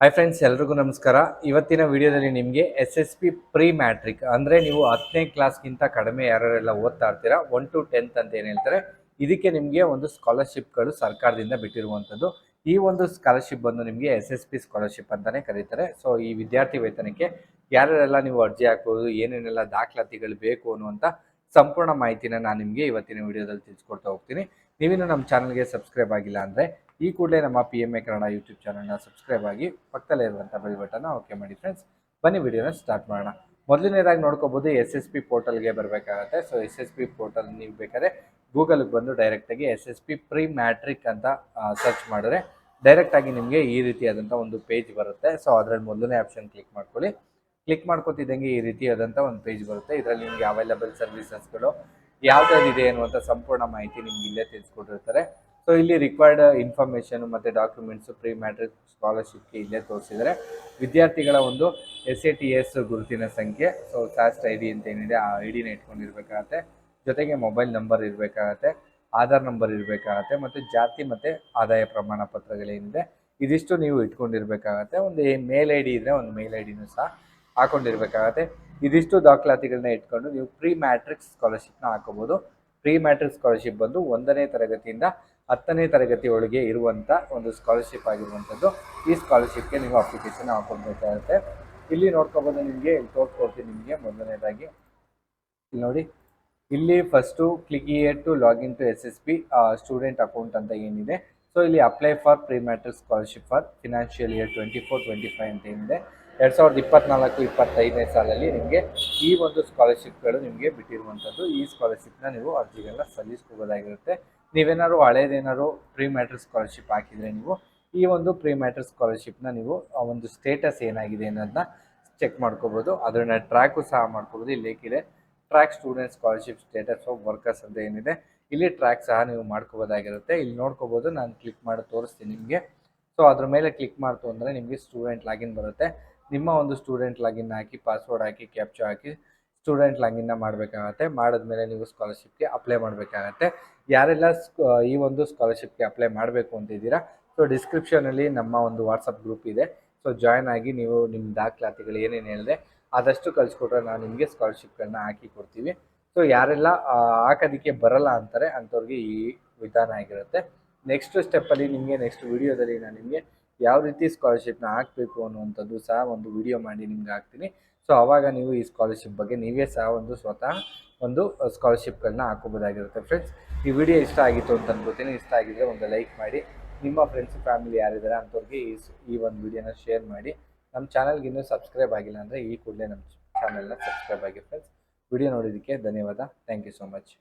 Hi friends ಎಲ್ರಿಗೂ ನಮಸ್ಕಾರ. ಇವತ್ತಿನ ವಿಡಿಯೋದಲ್ಲಿ ನಿಮಗೆ S S P pre matric ಅಂದರೆ ನೀವು ಹತ್ತನೇ ಕ್ಲಾಸ್ಗಿಂತ ಕಡಿಮೆ ಯಾರ್ಯಾರೆಲ್ಲ ಓದ್ತಾ ಇರ್ತೀರಾ ಒನ್ ಟು ಟೆಂತ್ ಅಂತ ಏನು ಹೇಳ್ತಾರೆ, ಇದಕ್ಕೆ ನಿಮಗೆ ಒಂದು ಸ್ಕಾಲರ್ಶಿಪ್ಗಳು ಸರ್ಕಾರದಿಂದ ಬಿಟ್ಟಿರುವಂಥದ್ದು. ಈ ಒಂದು ಸ್ಕಾಲರ್ಶಿಪ್ ಬಂದು ನಿಮಗೆ ಎಸ್ ಎಸ್ ಪಿ ಸ್ಕಾಲರ್ಶಿಪ್ ಅಂತಲೇ ಕರೀತಾರೆ. ಸೊ ಈ ವಿದ್ಯಾರ್ಥಿ ವೇತನಕ್ಕೆ ಯಾರ್ಯಾರೆಲ್ಲ ನೀವು ಅರ್ಜಿ ಹಾಕ್ಬೋದು, ಏನೇನೆಲ್ಲ ದಾಖಲಾತಿಗಳು ಬೇಕು ಅನ್ನುವಂಥ ಸಂಪೂರ್ಣ ಮಾಹಿತಿನ ನಾನು ನಿಮಗೆ ಇವತ್ತಿನ ವಿಡಿಯೋದಲ್ಲಿ ತಿಳಿಸ್ಕೊಡ್ತಾ ಹೋಗ್ತೀನಿ. ನೀವಿನ್ನೂ ನಮ್ಮ ಚಾನಲ್ಗೆ ಸಬ್ಸ್ಕ್ರೈಬ್ ಆಗಿಲ್ಲ ಅಂದರೆ ಈ ಕೂಡಲೇ ನಮ್ಮ P M A Kannada YouTube ಚಾನಲ್ನ ಸಬ್ಸ್ಕ್ರೈಬ್ ಆಗಿ ಪಕ್ಕದಲ್ಲೇ ಇರುವಂಥ ಬೆಲ್ ಬಟನ್ನ ಓಕೆ ಮಾಡಿ ಫ್ರೆಂಡ್ಸ್ ಬನ್ನಿ ವಿಡಿಯೋನ ಸ್ಟಾರ್ಟ್ ಮಾಡೋಣ. ಮೊದಲನೇದಾಗಿ ನೋಡ್ಕೋಬೋದು ಎಸ್ ಎಸ್ ಪಿ ಪೋರ್ಟಲ್ಗೆ ಬರಬೇಕಾಗತ್ತೆ. So S S P portal ನೀವು ಬೇಕಾದ್ರೆ ಗೂಗಲ್ಗೆ ಬಂದು ಡೈರೆಕ್ಟಾಗಿ S S P pre matric ಅಂತ ಸರ್ಚ್ ಮಾಡಿದ್ರೆ ಡೈರೆಕ್ಟಾಗಿ ನಿಮಗೆ ಈ ರೀತಿಯಾದಂಥ ಒಂದು ಪೇಜ್ ಬರುತ್ತೆ. ಸೊ ಅದರಲ್ಲಿ ಮೊದಲನೇ ಆಪ್ಷನ್ ಕ್ಲಿಕ್ ಮಾಡ್ಕೊಳ್ಳಿ. ಕ್ಲಿಕ್ ಮಾಡ್ಕೊತಿದ್ದಂಗೆ ಈ ರೀತಿಯಾದಂಥ ಒಂದು ಪೇಜ್ ಬರುತ್ತೆ. ಇದರಲ್ಲಿ ನಿಮಗೆ ಅವೈಲಬಲ್ ಸರ್ವಿಸಸ್ಗಳು ಯಾವ್ದಾವ್ದಿದೆ ಅನ್ನುವಂಥ ಸಂಪೂರ್ಣ ಮಾಹಿತಿ ನಿಮ್ಗೆ ಇಲ್ಲೇ ತಿಳಿಸ್ಕೊಟ್ಟಿರ್ತಾರೆ. ಸೊ ಇಲ್ಲಿ ರಿಕ್ವೈರ್ಡ್ ಇನ್ಫಾರ್ಮೇಷನ್ ಮತ್ತು ಡಾಕ್ಯುಮೆಂಟ್ಸ್ ಪ್ರೀ ಮ್ಯಾಟ್ರಿಕ್ ಸ್ಕಾಲರ್ಶಿಪ್ಗೆ ಇಲ್ಲೇ ತೋರಿಸಿದರೆ ವಿದ್ಯಾರ್ಥಿಗಳ ಒಂದು ಎಸ್ ಎ ಟಿ ಎಸ್ ಗುರುತಿನ ಸಂಖ್ಯೆ ಸೊ ಕ್ಯಾಸ್ಟ್ ಐ ಡಿ ಅಂತ ಏನಿದೆ, ಆ ಐ ಡಿನ ಇಟ್ಕೊಂಡಿರ್ಬೇಕಾಗತ್ತೆ. ಜೊತೆಗೆ ಮೊಬೈಲ್ ನಂಬರ್ ಇರಬೇಕಾಗತ್ತೆ, ಆಧಾರ್ ನಂಬರ್ ಇರಬೇಕಾಗತ್ತೆ, ಮತ್ತು ಜಾತಿ ಮತ್ತು ಆದಾಯ ಪ್ರಮಾಣ ಪತ್ರಗಳೇನಿದೆ ಇದಿಷ್ಟು ನೀವು ಇಟ್ಕೊಂಡಿರ್ಬೇಕಾಗತ್ತೆ. ಒಂದು ಮೇಲ್ ಐ ಡಿ ಇದ್ದರೆ ಒಂದು ಮೇಲ್ ಐ ಡಿನೂ ಸಹ ಹಾಕೊಂಡಿರ್ಬೇಕಾಗತ್ತೆ. ಇದಿಷ್ಟು ದಾಖಲಾತಿಗಳನ್ನ ಇಟ್ಕೊಂಡು ನೀವು ಪ್ರೀ ಮ್ಯಾಟ್ರಿಕ್ ಸ್ಕಾಲರ್ಶಿಪ್ನ ಹಾಕೋಬೋದು. ಪ್ರೀ ಮ್ಯಾಟ್ರಿಕ್ ಸ್ಕಾಲರ್ಶಿಪ್ ಬಂದು ಒಂದನೇ ತರಗತಿಯಿಂದ ಹತ್ತನೇ ತರಗತಿ ಒಳಗೆ ಇರುವಂಥ ಒಂದು ಸ್ಕಾಲರ್ಶಿಪ್ ಆಗಿರುವಂಥದ್ದು. ಈ ಸ್ಕಾಲರ್ಶಿಪ್ಗೆ ನೀವು ಅಪ್ಲಿಕೇಶನ್ ಹಾಕೊಳ್ಬೇಕಾಗುತ್ತೆ. ಇಲ್ಲಿ ನೋಡ್ಕೊಬೋದು ನಿಮಗೆ ತೋರಿಸ್ಕೊಡ್ತೀನಿ ನಿಮಗೆ ಮೊದಲನೇದಾಗಿ. ಇಲ್ಲಿ ನೋಡಿ. ಇಲ್ಲಿ first click year to login to S S B student account ಅಂತ ಏನಿದೆ. ಸೊ ಇಲ್ಲಿ apply for pre matric scholarship for financial year twenty four twenty five ಅಂತ ಏನಿದೆ. ಎರಡು ಸಾವಿರದ ಇಪ್ಪತ್ನಾಲ್ಕು, ಇಪ್ಪತ್ತೈದನೇ ಸಾಲಲ್ಲಿ ನಿಮಗೆ ಈ ಒಂದು ಸ್ಕಾಲರ್ಶಿಪ್ಗಳು ನಿಮಗೆ ಬಿಟ್ಟಿರುವಂಥದ್ದು. ಈ ಸ್ಕಾಲರ್ಶಿಪ್ನ ನೀವು ಅರ್ಜಿಗಳನ್ನ ಸಲ್ಲಿಸ್ಕೋಬೋದಾಗಿರುತ್ತೆ. ನೀವೇನಾದ್ರು ಹಳೇದೇನಾದ್ರು ಪ್ರೀ ಮ್ಯಾಟ್ರಿಕ್ ಸ್ಕಾಲರ್ಶಿಪ್ ಹಾಕಿದರೆ ನೀವು, ಈ ಒಂದು ಪ್ರೀ ಮ್ಯಾಟ್ರಿಕ್ ಸ್ಕಾಲರ್ಶಿಪ್ನ ನೀವು ಆ ಒಂದು ಸ್ಟೇಟಸ್ ಏನಾಗಿದೆ ಅನ್ನೋದನ್ನ ಚೆಕ್ ಮಾಡ್ಕೋಬೋದು. ಅದನ್ನ ಟ್ರ್ಯಾಕು ಸಹ ಮಾಡ್ಕೋಬೋದು. ಇಲ್ಲಿ ಏಕಿದೆ track student scholarship status of workers ಅಂತ ಏನಿದೆ, ಇಲ್ಲಿ ಟ್ರ್ಯಾಕ್ ಸಹ ನೀವು ಮಾಡ್ಕೋಬೋದಾಗಿರುತ್ತೆ. ಇಲ್ಲಿ ನೋಡ್ಕೋಬೋದು, ನಾನು ಕ್ಲಿಕ್ ಮಾಡಿ ತೋರಿಸ್ತೀನಿ ನಿಮಗೆ. ಸೊ, ಅದ್ರ ಮೇಲೆ ಕ್ಲಿಕ್ ಮಾಡ್ತು ಅಂದರೆ ನಿಮಗೆ ಸ್ಟೂಡೆಂಟ್ ಲಾಗಿನ್ ಬರುತ್ತೆ. ನಿಮ್ಮ ಒಂದು ಸ್ಟೂಡೆಂಟ್ ಲಾಗಿನ್ ಹಾಕಿ, ಪಾಸ್ವರ್ಡ್ ಹಾಕಿ, ಕ್ಯಾಪ್ಚರ್ ಹಾಕಿ ಸ್ಟೂಡೆಂಟ್ ಲಾಗಿನ್ನ ಮಾಡಬೇಕಾಗತ್ತೆ. ಮಾಡಿದ್ಮೇಲೆ ನೀವು ಸ್ಕಾಲರ್ಶಿಪ್ಗೆ ಅಪ್ಲೈ ಮಾಡಬೇಕಾಗತ್ತೆ. ಯಾರೆಲ್ಲ ಈ ಒಂದು ಸ್ಕಾಲರ್ಶಿಪ್ಗೆ ಅಪ್ಲೈ ಮಾಡಬೇಕು ಅಂತಿದ್ದೀರಾ, ಸೊ ಡಿಸ್ಕ್ರಿಪ್ಷನಲ್ಲಿ ನಮ್ಮ ಒಂದು ವಾಟ್ಸಪ್ ಗ್ರೂಪ್ ಇದೆ. ಸೊ ಜಾಯ್ನ್ ಆಗಿ ನೀವು ನಿಮ್ಮ ದಾಖಲಾತಿಗಳು ಏನೇನು ಹೇಳಿದೆ, ಆದಷ್ಟು ಕಳಿಸ್ಕೊಟ್ರೆ ನಾವು ನಿಮಗೆ ಸ್ಕಾಲರ್ಶಿಪ್ಗಳನ್ನ ಹಾಕಿ ಕೊಡ್ತೀವಿ. ಸೊ ಯಾರೆಲ್ಲ ಹಾಕೋದಕ್ಕೆ ಬರಲ್ಲ ಅಂತಾರೆ, ಅಂಥವ್ರಿಗೆ ಈ ವಿಧಾನ ಆಗಿರುತ್ತೆ. ನೆಕ್ಸ್ಟ್ ಸ್ಟೆಪ್ಪಲ್ಲಿ ನಿಮಗೆ ನೆಕ್ಸ್ಟ್ ವಿಡಿಯೋದಲ್ಲಿ ನಾನು ನಿಮಗೆ ಯಾವ ರೀತಿ ಸ್ಕಾಲರ್ಶಿಪ್ನ ಹಾಕಬೇಕು ಅನ್ನುವಂಥದ್ದು ಸಹ ಒಂದು ವಿಡಿಯೋ ಮಾಡಿ ನಿಮ್ಗೆ ಹಾಕ್ತೀನಿ. ಸೊ ಆವಾಗ ನೀವು ಈ ಸ್ಕಾಲರ್ಶಿಪ್ ಬಗ್ಗೆ ನೀವೇ ಸಹ ಒಂದು ಸ್ವತಃ ಒಂದು ಸ್ಕಾಲರ್ಶಿಪ್ಗಳನ್ನ ಹಾಕೋಬೋದಾಗಿರುತ್ತೆ ಫ್ರೆಂಡ್ಸ್ ಈ ವಿಡಿಯೋ ಇಷ್ಟ ಆಗಿತ್ತು ಅಂತ ಅನ್ಕೋತೀನಿ. ಇಷ್ಟ ಆಗಿದ್ರೆ ಒಂದು ಲೈಕ್ ಮಾಡಿ. ನಿಮ್ಮ ಫ್ರೆಂಡ್ಸ್ ಫ್ಯಾಮಿಲಿ ಯಾರಿದ್ದಾರೆ ಅಂಥವ್ರಿಗೆ ಈ ಈ ಒಂದು ವಿಡಿಯೋನ ಶೇರ್ ಮಾಡಿ. ನಮ್ಮ ಚಾನಲ್ಗೆ ಇನ್ನೂ ಸಬ್ಸ್ಕ್ರೈಬ್ ಆಗಿಲ್ಲ ಅಂದರೆ ಈ ಕೂಡಲೇ ನಮ್ಮ ಚಾನಲ್ನ ಸಬ್ಸ್ಕ್ರೈಬ್ ಆಗಿ ಫ್ರೆಂಡ್ಸ್ ವಿಡಿಯೋ ನೋಡಿದ್ದಕ್ಕೆ ಧನ್ಯವಾದ. Thank you so much